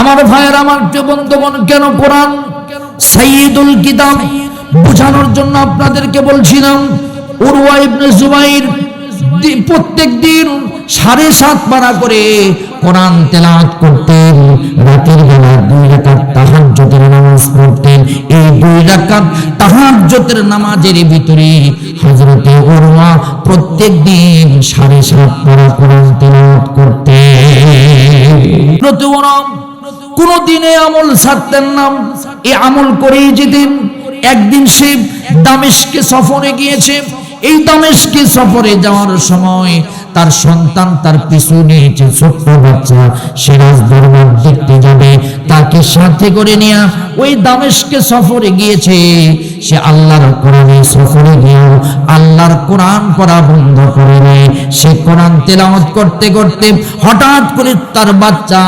আমার ভাইয়ের, আমার প্রিয় বন্ধুগণ কেন কোরআন? সাইয়দুল কিতাব বোঝানোর জন্য আপনাদেরকে বলছিলাম, উরওয়া ইবনে জুবাইর প্রত্যেক দিন সাড়ে সাত পারা করে কোরআন তেলাওয়াত করতেন, রাতের বেলা দুই রাকাত তাহাজ্জুদের নামাজ পড়তেন। এই দুই রাকাত তাহাজ্জুদের নামাজের ভিতরে হযরতে উরওয়া প্রত্যেক দিন সাড়ে সাত পারা কোরআন তেলাওয়াত করতেন। কোন দিনে আমল ছাড়তেন না। এ আমল করেই যেতেন। একদিন সে দামেশকে সফরে গিয়েছে। এই দামেশকে সফরে যাওয়ার সময় তার সন্তান তার পিছু নিয়েছে ছোট্ট বাচ্চা। সিরাজ দরবার দেখতে যাবে, তাকে সাথে করে নিয়ে ওই দামেশকে সফরে গিয়েছে। সে আল্লাহর কোরআনে সফরে গিয়েও আল্লাহর কোরআন পড়া বন্ধ করে নেয় সে কোরআন তেলাওয়াত করতে করতে হঠাৎ করে তার বাচ্চা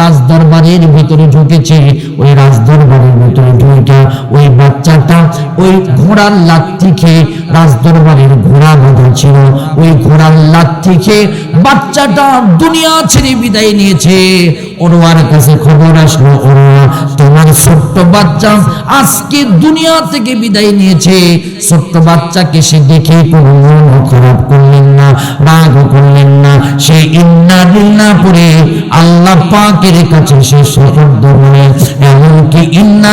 রাজদরবারের ভিতরে ঢুকেছে। ওই রাজদরবারের ভিতরে ঢুকে ওই বাচ্চাটা ওই ঘোড়ার লাথি খেয়ে রাজদরবারের ঘোড়া বাঁধা ছিল ওই ঘোড়ার লাথি খেয়ে বাচ্চাটা দুনিয়া ছেড়ে বিদায় নিয়েছে। ওরওয়ার কাছে খবর আসলো ওরওয়া তোমার ছোট্ট বাচ্চা আজকে দুনিয়া থেকে বিদায় নিয়েছে। ছোট্ট বাচ্চাকে সে দেখে মন খারাপ করলেন না, রাগ করলেন না। সে ইন্না আল্লাহ পাকের কাছে সে মনে এমনকি ইন্না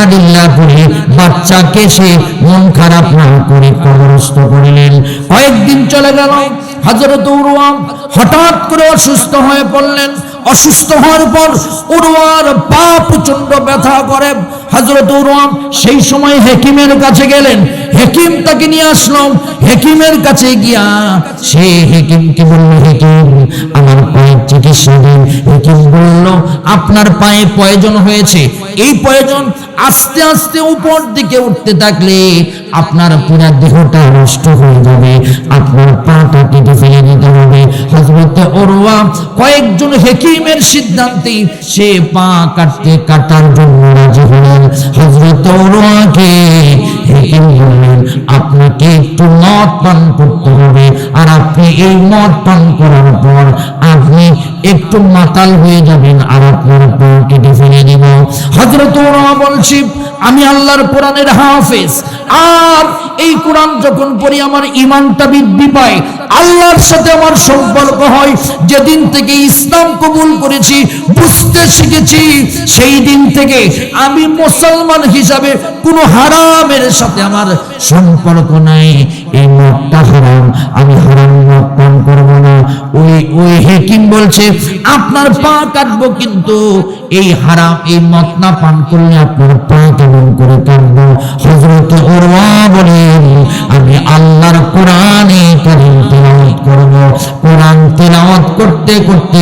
বাচ্চাকে সে মন খারাপ না করে কবরস্থ কয়েকদিন চলে গেল উরওয়া হঠাৎ করে অসুস্থ হয়ে পড়লেন। অসুস্থ হওয়ার পর উরওয়ার পা প্রচণ্ড ব্যথা করে। হযরত উরওয়া সেই সময় হেকিমের কাছে গেলেন। হেকিম তাকে নিয়ে আসলো। হেকিমের কাছে গিয়া সে হেকিমকে বলল, হেকিম, আমার পায়ের চিকিৎসা দিন। হেকিম বলল, আপনার পায়ে প্রয়োজন হয়েছে। এই প্রয়োজন আস্তে আস্তে উপর দিকে উঠতে থাকলে আপনার পুরো দেহটা নষ্ট হয়ে যাবে। আপনার পাটা কেটে ফেলে দিতে হবে। হজরতে ওরওয়া কয়েকজন হেকিমের সিদ্ধান্তে সে পা কাটতে, কাটার জন্য রাজি হলেন। হজরত ওরওয়াকে হেকিম বললেন, আপনাকে একটু মদ পান করতে হবে। আর আপনি এই মদ পান করার পর আপনি একটু মাতাল হয়ে যাবেন আর আপনার পা কেটে ফেলে দিব। হজরত বলছি, আমি আল্লাহর কোরআনের হাফেজ। আর এই কোরআন যখন পড়ি আমার ইমানটা বৃদ্ধি পায়। আল্লাহর সাথে আমার সম্পর্ক হয়। যেদিন থেকে ইসলাম কবুল করেছি, বুঝতে শিখেছি, সেই দিন থেকে আমি মুসলমান হিসাবে কোনো হারামের সাথে আমার সম্পর্ক নাই। এই মদটা হারাম, আমি হারাম মদ পান করব না। ওই ওই হেকিম বলছে, আপনার পা কাটবো কিন্তু এই হারাম, এই মদ না পান করলে আপনার পা কেমন করে কাটবো? হজরত ওরওয়া বলেন, আমি আল্লাহর কোরআনে কারিম তেলাওয়াত করব। কোরআন তেলাওয়াত করতে করতে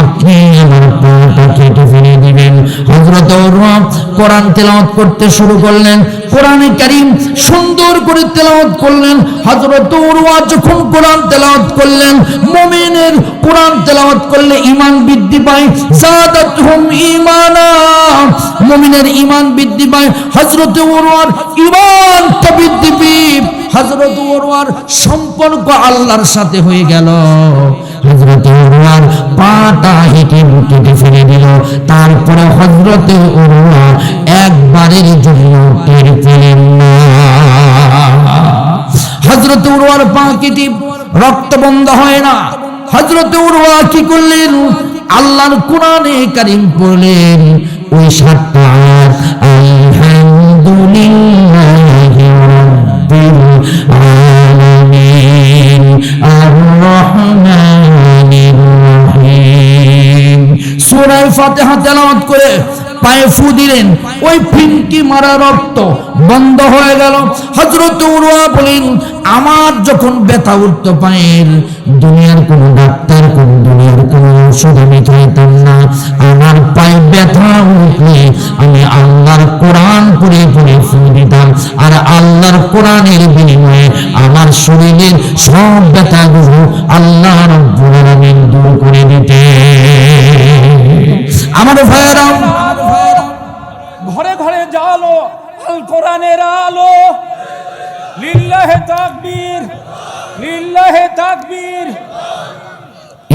আপনি আমার পাটা কেটে ফেলে দিবেন। হজরত ওরওয়া কোরআন তেলাওয়াত করতে শুরু করলেন। কোরআনে কারিম সুন্দর করে তেলাওয়াত করলেন, হযরত উরওয়া যখন কোরআন তেলাওয়াত করলেন, মুমিনের কোরআন তেলাওয়াত করলে ঈমান বৃদ্ধি পায় জাদাতহুম ঈমানা। মুমিনের ঈমান বৃদ্ধি পায়, হযরত উরওয়ার ঈমানটা বৃদ্ধি পেয়ে। হযরত উরওয়ার সম্পর্ক আল্লাহর সাথে হয়ে গেল। হযরত উরওয়ার পাটা কেটে ফেলে দিল। তারপরে হযরত উরওয়া একবারের জন্য টের পেলেন না। হজরত উরওয়ার পা কেটে রক্ত বন্ধ হয় না। হজরত উরওয়া কি করলেন? আল্লাহর কোরআনে কারিম পড়লেন, ওই সাতটা আলহামদুলিল্লাহি। ফাতিহা তেলাওয়াত করে পায়ে ফু দিলেন। ওই ফিনকি মারা রক্ত বন্ধ হয়ে গেল। হজরত উরুয়া বলেন, আমার যখন ব্যথা উঠত পায়ের, দুনিয়ার কোন ডাক্তার, কোন দুনিয়ার কোন ওষুধ আমি খাইতাম না।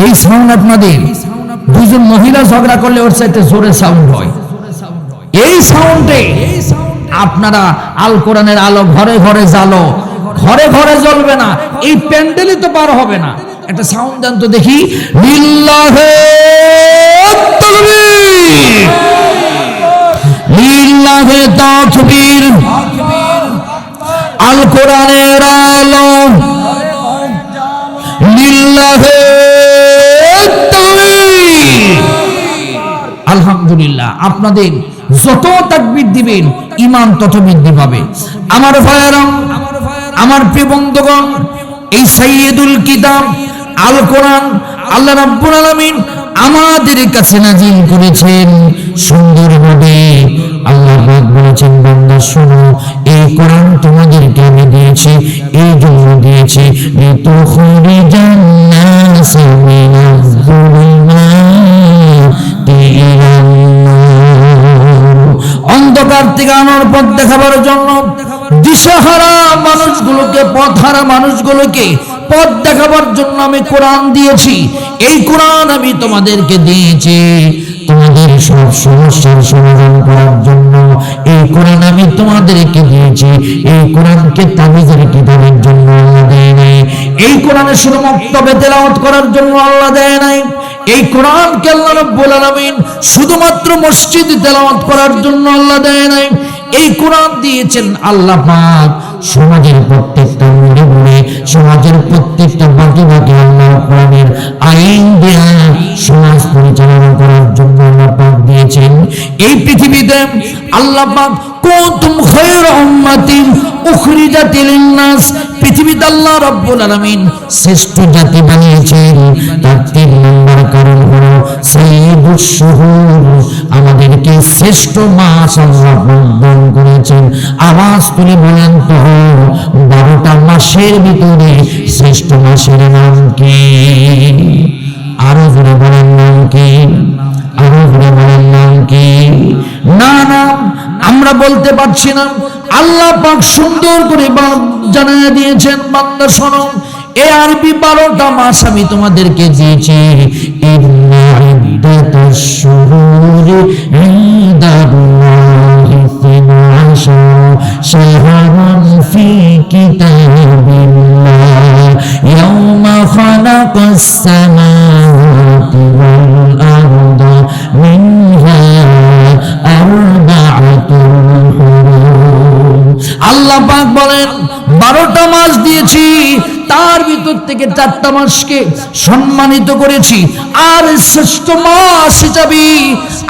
এই সাউন্ড আপনাদের দুজন মহিলা ঝগড়া করলে ওর চাইতে জোরে সাউন্ড হয়। এই সাউন্ডে আপনারা আল কোরআনের আলো ঘরে ঘরে জ্বালো, ঘরে ঘরে জ্বলবে না, এই প্যান্ডেলে তো পার হবে না। একটা সাউন্ড দেন তো দেখি, লিল্লাহে কোরআনের আলো। লিল্লাহে আলহামদুলিল্লাহ, আপনাদের যত তাকবীর দিবেন ইমান তত বৃদ্ধি পাবে। আমার ভাইয়েরাম আমার প্রিয় বন্ধুগণ, এই সাইয়েদুল কিতাব, আল কোরআন আল্লাহ রাব্বুল আলামিন আমাদের কাছে নাজিল করেছেন। সুন্দরভাবে আল্লাহ বলেছেন, বান্দা শোনো এই কোরআন তোমাদেরকে আমি দিয়েছি, এই জন্য দিয়েছি। অন্ধকার থেকে আনার পথ দেখাবার জন্য দিশাহারা মানুষগুলোকে, পথহারা মানুষগুলোকে পথ দেখাবার জন্য আমি কোরআন দিয়েছি। এই কোরআন আমি তোমাদেরকে দিয়েছি। তোমাদের সব সমস্যার সমাধান করার জন্য এই কোরআন আমি তোমাদেরকে দিয়েছি, এই কোরআনকে তাবিজের কিতাবের জন্য আল্লাহ দেয় নাই, এই কোরআনে শুধু মক্তবে তেলাওয়াত করার জন্য আল্লাহ দেয় নাই, এই কোরআনকে আল্লাহ রাব্বুল আলামিন শুধুমাত্র মসজিদ তেলাওয়াত করার জন্য আল্লাহ দেয় নাই, এই কোরআন দিয়েছেন আল্লাহ পাক। সমাজের প্রত্যেকটা মনে মনে, সমাজের প্রত্যেকটা বাকি বাকি আল্লাহ কোরআনের আইন এই পৃথিবীতে আল্লাহ পৃথিবীতে আল্লাহ শ্রেষ্ঠ জাতি বানিয়েছেন। তার তিন নম্বর কারণ আমাদেরকে শ্রেষ্ঠ মাস করেছেন। আওয়াজ তুলে বলেন তো, বারোটা মাসের ভিতরে শ্রেষ্ঠ মাসের নাম কি? আরও জোরে বলেন নাম কি? আমরা বলতে পারছি না। আল্লাহ পাক সুন্দর করে জানায় দিয়েছেন, বান্দা শোনো, এ আরবি বারোটা মাস আমি তোমাদেরকে দিয়েছি। আশারা শাহরান আল্লাহ পাক বলেন, বারোটা মাস দিয়েছি, তার ভিতর থেকে চারটা মাসকে সম্মানিত করেছি। আর শ্রেষ্ঠ মাস হিসাবে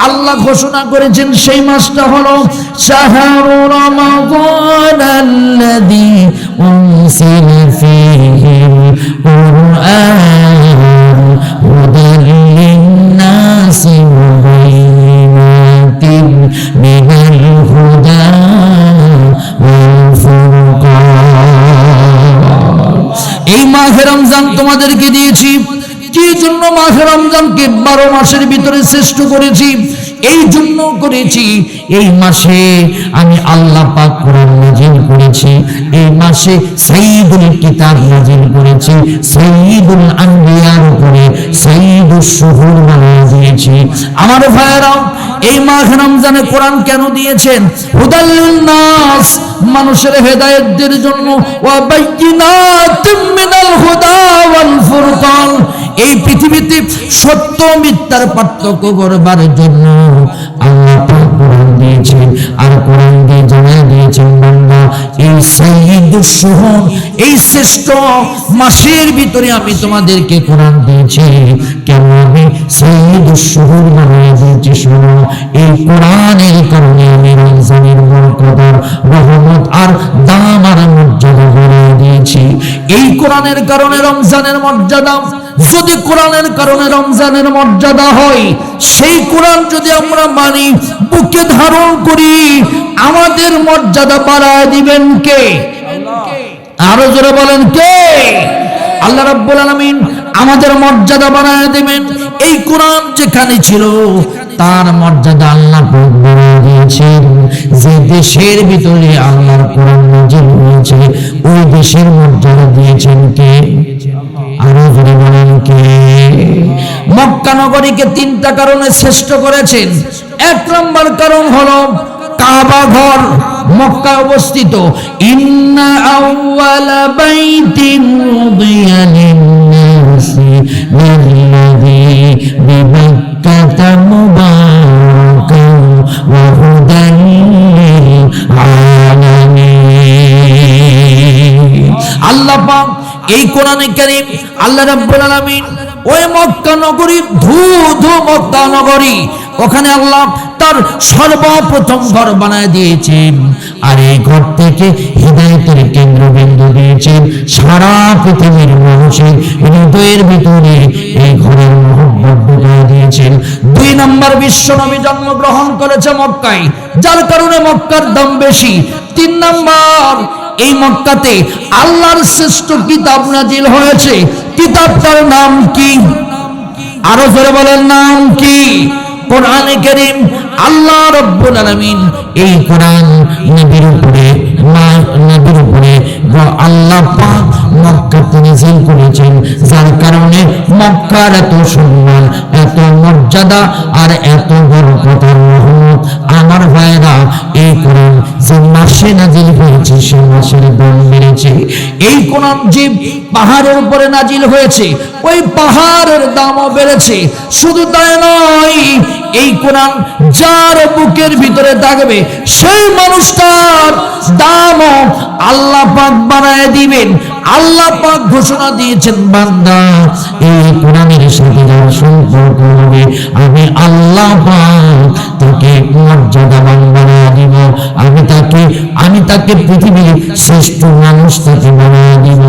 আল্লাহ ঘোষণা করেছেন, সেই মাসটা হলো শাহরু রমজানকে বারো মাসের ভিতরে শ্রেষ্ঠ করেছি, এই জন্য করেছি, এই মাসে আমি আল্লাহ পাক কোরআন নাজিল করেছি, এই মাসে সাইয়্যিদুল কিতাব নাজিল করেছি, সাইয়্যিদুল আম্বিয়ার উপরে সাইয়্যিদুশ শুহুর বানিয়ে দিয়েছি। আমার ভাইয়েরা, এই মাহ রমজানে কোরআন কেন দিয়েছেন? হুদাল্লিন নাস মানুষের হেদায়েতদের জন্য, ওয়া বাইয়িনাতিম মিনাল হুদা ওয়াল ফুরকান। এই পৃথিবীতে সত্য মিথ্যার পার্থক্য করবার জন্য আল্লাহ কোরআন দিয়েছেন। আর কোরআন দিয়ে দিয়েছেন এই এই শ্রেষ্ঠ মাসের ভিতরে আমি তোমাদেরকে কোরআন দিয়েছি। কেন আমি দিয়েছি শোনো, এই কোরআনের কারণে আমি রমজানের রহমত আর দাম আর মর্যাদা বাড়িয়ে দিয়েছি। এই কোরআনের কারণে রমজানের মর্যাদা যদি কোরআনের কারণে রমজানের মর্যাদা হয়, সেই কোরআন যদি আমরা মানি, বুকে ধারণ করি, আমাদের মর্যাদা বাড়ায় দিবেন কে? আরও জোরে বলেন কে? আল্লাহ রাব্বুল আলামিন আমাদের মর্যাদা বাড়ায় দেবেন। এই কোরআন যেখানে ছিল, তার মর্যাদা আল্লাহ বাড়িয়ে দিয়েছেন। যে দেশের ভিতরে আল্লাহর কোরআন নাজিল হয়েছে, ওই দেশের মর্যাদা দিয়েছেন কে? আরও মক্কা নগরীকে তিনটা কারণে শ্রেষ্ঠ করেছেন। এক নম্বর কারণ হলো কাবা ঘর, মক্কায় অবস্থিত। ইন্না আউয়ালা বাইতিন এই কোরআনে কারীম আল্লাহ রাব্বুল আলামিন ওই মক্কা নগরী ধু ধু মক্কা নগরী, ওখানে আল্লাহ তার সর্বপ্রথম ঘর বানায় দিয়েছেন। আর এই ঘর থেকে হৃদয়তের কেন্দ্রবিন্দু দিয়েছেন সারা পৃথিবীর মানুষের হৃদয়ের ভিতরে এই ঘরের মহব্বত ঢুকিয়ে দিয়েছেন। দুই নম্বর বিশ্ব নবী জন্মগ্রহণ করেছে মক্কায়, যার কারণে মক্কার দাম বেশি। তিন নম্বর এই মক্কাতে আল্লাহর শ্রেষ্ঠ কিতাব নাজিল হয়েছে। কিতাবটার নাম কি? আরও জোরে বলেন, নাম কি? কোরআনে কারীম, আল্লাহ রব্বুল আলামিন এই কোরআন নবীর উপরে নবীর উপরে আল্লাহ পাক মক্কাতে নাযিল করেছেন। যার কারণে মক্কার এত সম্মান, এত মর্যাদা আর এত বরকতের রহমত আমার ভাইরা এই কোরআন যে মাসে নাজিল হয়েছে, সে মাসের দাম বেড়েছে এই কোরআন যে পাহাড়ের উপরে নাজিল হয়েছে, ওই পাহাড়ের দামও বেড়েছে। শুধু তাই নয়, এই কোরআন যার বুকের ভিতরে থাকবে, সেই মানুষটার দামও আল্লাহ পাক বানায় দিবেন। আল্লাহ পাক ঘোষণা দিয়েছেন, বান্দা, এই কোরআনের সাথে যার সম্পর্ক হবে, আমি আল্লাহ পাক তাকে মর্যাদাবান বানিয়ে দিব। আমি তাকে আমি তাকে পৃথিবীর শ্রেষ্ঠ মানুষ তাকে বানিয়ে দিব।